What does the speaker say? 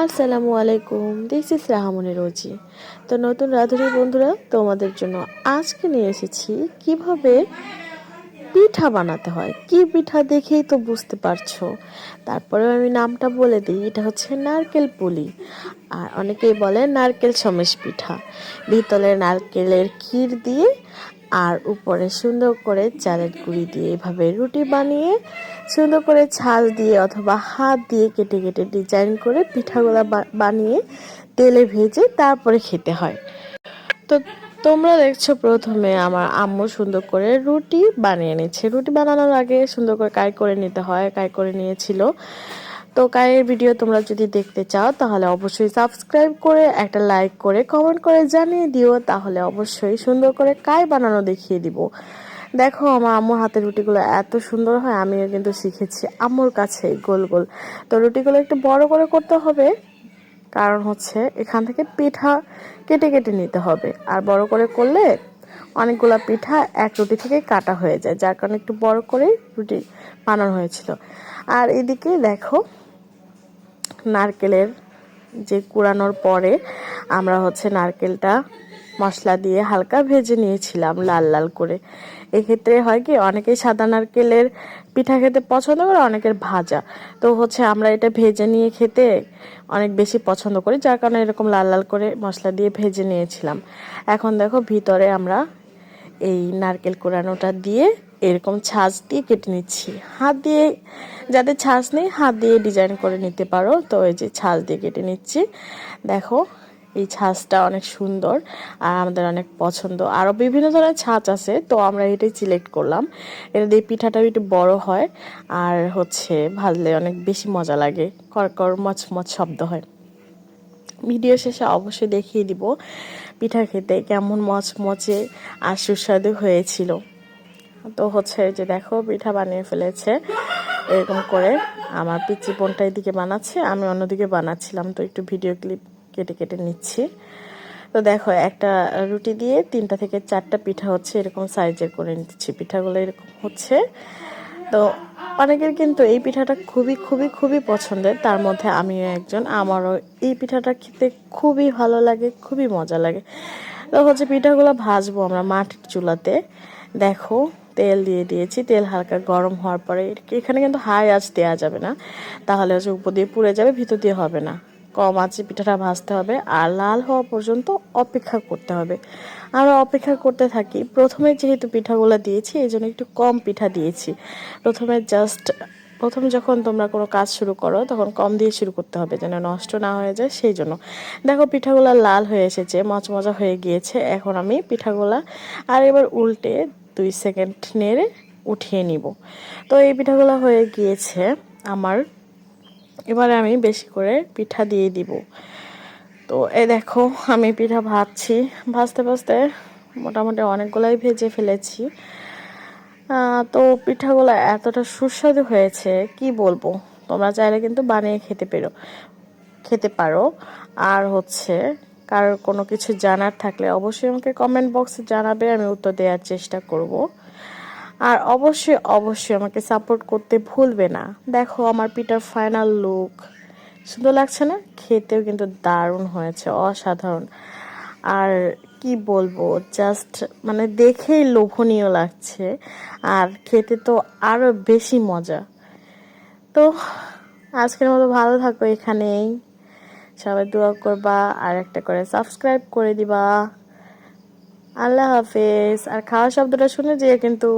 আসসালামু আলাইকুম this is রাহামনি রোজি। তো নতুন রাধুনী বন্ধুরা, তোমাদের জন্য আজকে নিয়ে এসেছি কীভাবে পিঠা বানাতে হয়। কি পিঠা দেখেই তো বুঝতে পারছ। তারপরে আমি নামটা বলে দিই, এটা হচ্ছে নারকেল পুলি। আর অনেকেই বলে নারকেল সমেশ পিঠা। ভিতরে নারকেলের ক্ষীর দিয়ে আর উপরে সুন্দর করে চালের গুঁড়ি দিয়ে এভাবে রুটি বানিয়ে সুন্দর করে ছাল দিয়ে অথবা হাত দিয়ে কেটে কেটে ডিজাইন করে পিঠাগুলা বানিয়ে তেলে ভেজে তারপরে খেতে হয়। তো তোমরা দেখছ প্রথমে আমার আম্মু সুন্দর করে রুটি বানিয়ে নিচ্ছে। রুটি বানানোর আগে সুন্দর করে কাই করে নিতে হয়, কাই করে নিয়েছিল। তো কায়ের ভিডিও তোমরা যদি দেখতে চাও, তাহলে অবশ্যই সাবস্ক্রাইব করে, একটা লাইক করে কমেন্ট করে জানিয়ে দিও, তাহলে অবশ্যই সুন্দর করে কাই বানানো দেখিয়ে দিব। দেখো, আমার আম্মুর হাতের রুটিগুলো এত সুন্দর হয়, আমিও কিন্তু শিখেছি আম্মুর কাছে গোল গোল। তো রুটিগুলো একটু বড় করে করতে হবে, কারণ হচ্ছে এখান থেকে পিঠা কেটে কেটে নিতে হবে। আর বড় করে করলে অনেকগুলো পিঠা এক রুটি থেকে কাটা হয়ে যায়, যার কারণে একটু বড় করে রুটি বানানো হয়েছিল। আর এদিকে দেখো নারকেলের যে কুড়ানোর পরে আমরা হচ্ছে নারকেলটা মশলা দিয়ে হালকা ভেজে নিয়েছিলাম লাল লাল করে। এক্ষেত্রে হয় কি, অনেকেই সাদা নারকেলের পিঠা খেতে পছন্দ করে, অনেকের ভাজা। তো হচ্ছে আমরা এটা ভেজে নিয়ে খেতে অনেক বেশি পছন্দ করি, যার কারণে এরকম লাল লাল করে মশলা দিয়ে ভেজে নিয়েছিলাম। এখন দেখো ভিতরে আমরা এই নারকেল কোরানোটা দিয়ে এরকম ছাঁচ দিয়ে কেটে নিচ্ছি। হাত দিয়ে যাদের ছাঁচ নেই, হাত দিয়ে ডিজাইন করে নিতে পারো। তো এই যে ছাঁচ দিয়ে কেটে নিচ্ছি। দেখো, এই ছাঁচটা অনেক সুন্দর আর আমাদের অনেক পছন্দ। আরও বিভিন্ন ধরনের ছাঁচ আছে, তো আমরা এটাই সিলেক্ট করলাম। এটা দিয়ে পিঠাটা একটু বড় হয় আর হচ্ছে ভাজলে অনেক বেশি মজা লাগে। করকর মচমচ শব্দ হয়। ভিডিও শেষে অবশ্যই দেখিয়ে দিব পিঠা খেতে কেমন মচমচে আর সুস্বাদু হয়েছিল। তো হচ্ছে যে দেখো, পিঠা বানিয়ে ফেলেছে। এরকম করে আমার পিচি বোনটা এদিকে বানাচ্ছে, আমি অন্যদিকে বানাচ্ছিলাম, তো একটু ভিডিও ক্লিপ কেটে কেটে নিচ্ছি। তো দেখো, একটা রুটি দিয়ে তিনটা থেকে চারটা পিঠা হচ্ছে, এরকম সাইজের করে নিচ্ছি। পিঠাগুলো এরকম হচ্ছে। তো অনেকের কিন্তু এই পিঠাটা খুবই খুবই খুবই পছন্দের। তার মধ্যে আমিও একজন, আমারও এই পিঠাটা খেতে খুবই ভালো লাগে, খুবই মজা লাগে। তো হচ্ছে পিঠাগুলো ভাজবো আমরা মাটির চুলাতে। দেখো তেল দিয়ে দিয়েছি। তেল হালকা গরম হওয়ার পরে এখানে কিন্তু হাই আঁচ দেওয়া যাবে না। তাহলে হচ্ছে উপর দিয়ে পুড়ে যাবে, ভিতর দিয়ে হবে না। কম আঁচে পিঠাটা ভাজতে হবে আর লাল হওয়া পর্যন্ত অপেক্ষা করতে হবে। আমরা অপেক্ষা করতে থাকি। প্রথমে যেহেতু পিঠাগুলো দিয়েছি এই জন্য একটু কম পিঠা দিয়েছি। প্রথমে জাস্ট প্রথম যখন তোমরা কোনো কাজ শুরু করো, তখন কম দিয়ে শুরু করতে হবে যেন নষ্ট না হয়ে যায়, সেই জন্য। দেখো পিঠাগুলো লাল হয়ে এসেছে, মচমচা হয়ে গিয়েছে। এখন আমি পিঠাগুলা আর এবার উল্টে দুই সেকেন্ড নেড়ে উঠিয়ে নিব। তো এই পিঠাগুলো হয়ে গিয়েছে আমার। এবারে আমি বেশি করে পিঠা দিয়ে দিব। তো এ দেখো, আমি পিঠা ভাজছি। ভাজতে ভাজতে মোটামুটি অনেকগুলাই ভেজে ফেলেছি। তো পিঠাগুলো এতটা সুস্বাদু হয়েছে, কি বলব? তোমরা চাইলে কিন্তু বানিয়ে খেতে পেরো, খেতে পারো। আর হচ্ছে কারোর কোনো কিছু জানার থাকলে অবশ্যই আমাকে কমেন্ট বক্সে জানাবে, আমি উত্তর দেওয়ার চেষ্টা করব। আর অবশ্যই অবশ্যই আমাকে সাপোর্ট করতে ভুলবে না। দেখো আমার পিটার ফাইনাল লুক সুন্দর লাগছে না? খেতেও কিন্তু দারুণ হয়েছে, অসাধারণ। আর কি বলব জাস্ট মানে দেখেই লোভনীয় লাগছে। আর খেতে তো আরও বেশি মজা। তো আজকের মতো ভালো থাকো এখানেই। সবাই দোয়া করবা, আর একটা করে সাবস্ক্রাইব করে দিবা। আল্লাহ হাফেজ। আর খাওয়া শব্দটা শুনে যে কিন্তু।